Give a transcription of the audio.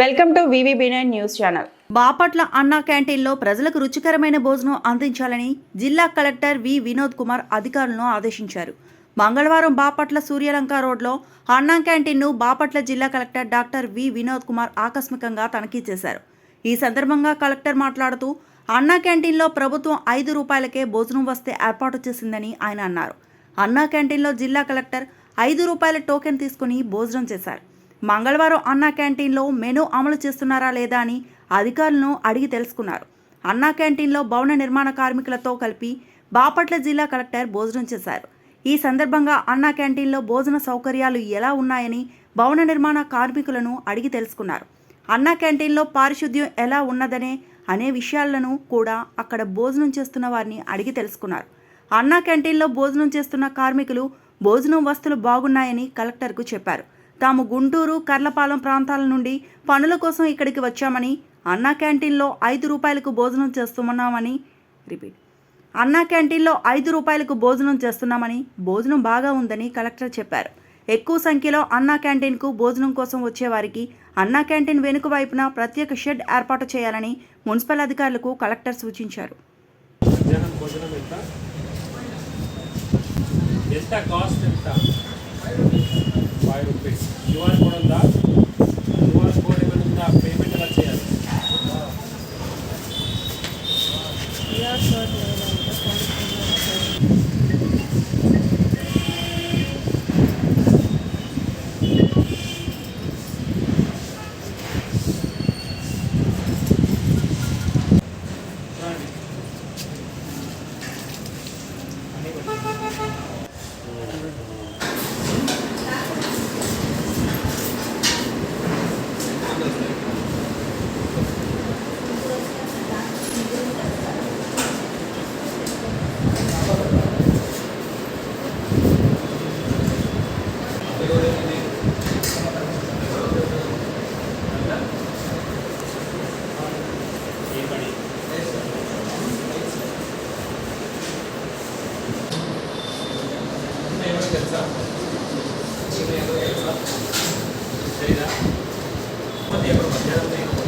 Welcome to VVB news channel. Bapatla Anna క్యాంటీన్లో ప్రజలకు రుచికరమైన భోజనం అందించాలని జిల్లా కలెక్టర్ వి వినోద్ కుమార్ అధికారులను ఆదేశించారు. మంగళవారం బాపట్ల సూర్యలంక రోడ్లో అన్నా క్యాంటీన్ను బాపట్ల జిల్లా collector doctor V Vinod Kumar ఆకస్మికంగా తనిఖీ చేశారు. ఈ సందర్భంగా కలెక్టర్ మాట్లాడుతూ అన్నా క్యాంటీన్లో ప్రభుత్వం ఐదు రూపాయలకే భోజనం వస్తే ఏర్పాటు చేసిందని ఆయన అన్నారు. అన్నా క్యాంటీన్లో జిల్లా కలెక్టర్ ఐదు రూపాయల టోకెన్ తీసుకుని భోజనం చేశారు. మంగళవారం అన్నా క్యాంటీన్లో మెనూ అమలు చేస్తున్నారా లేదా అని అధికారులను అడిగి తెలుసుకున్నారు. అన్నా క్యాంటీన్లో భవన నిర్మాణ కార్మికులతో కలిపి బాపట్ల జిల్లా కలెక్టర్ భోజనం చేశారు. ఈ సందర్భంగా అన్నా క్యాంటీన్లో భోజన సౌకర్యాలు ఎలా ఉన్నాయని భవన నిర్మాణ కార్మికులను అడిగి తెలుసుకున్నారు. అన్నా క్యాంటీన్లో పారిశుద్ధ్యం ఎలా ఉన్నదనే అనే విషయాలను కూడా అక్కడ భోజనం చేస్తున్న వారిని అడిగి తెలుసుకున్నారు. అన్నా క్యాంటీన్లో భోజనం చేస్తున్న కార్మికులు భోజనం వస్తువులు బాగున్నాయని కలెక్టర్కు చెప్పారు. తాము గుంటూరు కర్లపాలెం ప్రాంతాల నుండి పనుల కోసం ఇక్కడికి వచ్చామని అన్నా క్యాంటీన్లో ఐదు రూపాయలకు భోజనం చేస్తున్నామని రిపీట్. అన్నా క్యాంటీన్లో ఐదు రూపాయలకు భోజనం చేస్తున్నామని భోజనం బాగా ఉందని కలెక్టర్ చెప్పారు. ఎక్కువ సంఖ్యలో అన్నా క్యాంటీన్కు భోజనం కోసం వచ్చేవారికి అన్నా క్యాంటీన్ వెనుక వైపున ప్రత్యేక షెడ్ ఏర్పాటు చేయాలని మున్సిపల్ అధికారులకు కలెక్టర్ సూచించారు. ఎంత కాస్ట్ ఎంత? ఫైవ్ రూపీస్ క్యూఆర్ కోడ్ ఉందా క్యూఆర్ కోడ్ ఏమైనా ఉందా పేమెంట్ ఎలా చేయాలి రండి. తెలీదా? మరి ఎప్పుడు మధ్యాహ్నం